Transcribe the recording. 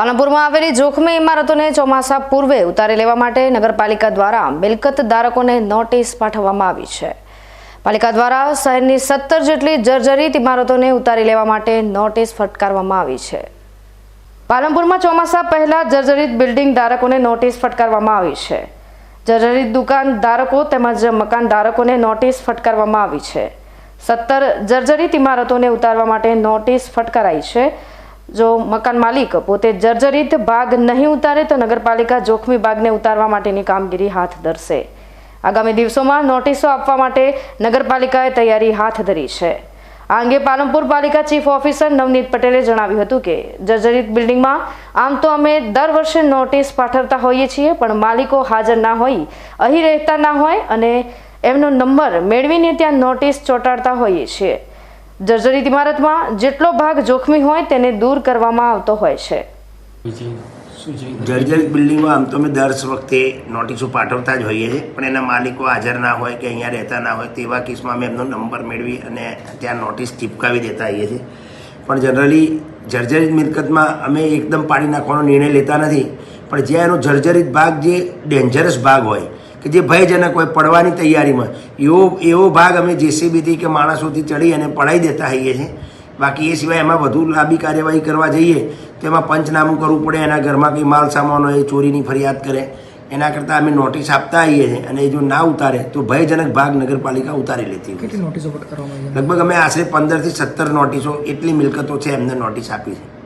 પાલનપુરમાં આવેલી જોખમી ઇમારતોને ચોમાસા પૂર્વે ઉતારી લેવા માટે નગરપાલિકા દ્વારા મિલકત ધારકોને નોટિસ પાઠવવામાં આવી છે. પાલિકા દ્વારા શહેરની સત્તર જેટલી જર્જરિત ઇમારતોને ઉતારી લેવા માટે નોટિસ ફટકારવામાં આવી છે. પાલનપુરમાં ચોમાસા પહેલા જર્જરિત બિલ્ડિંગ ધારકોને નોટિસ ફટકારવામાં આવી છે. જર્જરિત દુકાન ધારકો તેમજ મકાન ધારકોને નોટિસ ફટકારવામાં આવી છે. સત્તર જર્જરિત ઇમારતોને ઉતારવા માટે નોટિસ ફટકારાઈ છે. જો મકાન માલિક પોતે જર્જરિત ભાગ નહીં ઉતારે તો નગરપાલિકા જોખમી ભાગને ઉતારવા માટેની કામગીરી હાથ ધરશે. આગામી દિવસોમાં નોટિસો આપવા માટે નગરપાલિકાએ તૈયારી હાથ ધરી છે. આ અંગે પાલનપુર પાલિકા ચીફ ઓફિસર નવનીત પટેલે જણાવ્યું હતું કે, જર્જરિત બિલ્ડિંગમાં આમ તો અમે દર વર્ષે નોટિસ પાઠવતા હોઈએ છીએ, પણ માલિકો હાજર ના હોય, અહીં રહેતા ના હોય અને એમનો નંબર મેળવીને ત્યાં નોટિસ ચોંટાડતા હોઈએ છીએ. જર્જરિત ઇમારતમાં જેટલો ભાગ જોખમી હોય તેને દૂર કરવામાં આવતો હોય છે. જર્જરિત બિલ્ડિંગમાં આમ તો અમે દર વખતે નોટિસો પાઠવતા જ હોઈએ છીએ, પણ એના માલિકો હાજર ના હોય કે અહીંયા રહેતા ના હોય તેવા કેસમાં અમે એમનો નંબર મેળવી અને ત્યાં નોટિસ ચીપકાવી દેતા હોઈએ છીએ. પણ જનરલી જર્જરિત મિલકતમાં અમે એકદમ પાડી નાખવાનો નિર્ણય લેતા નથી, પણ જ્યાં એનો જર્જરિત ભાગ જે ડેન્જરસ ભાગ હોય કે જે ભયજનક હોય પડવાની તૈયારીમાં. એવો એવો ભાગ અમે જેસીબીથી કે માણસોથી ચડી અને પડાવી દેતા હોઈએ છીએ. બાકી એ સિવાય એમાં વધુ લાંબી કાર્યવાહી કરવા જઈએ તો એમાં પંચનામું કરવું પડે એના ઘરમાં કંઈ માલ સામાન હોય એ ચોરીની ફરિયાદ કરે. એના કરતાં અમે નોટિસ આપતા આવીએ છીએ અને એ જો ના ઉતારે તો ભયજનક ભાગ નગરપાલિકા ઉતારી લેતી હોય. નોટિસો લગભગ અમે આશરે પંદરથી સત્તર નોટિસો એટલી મિલકતો છે એમને નોટિસ આપી છે.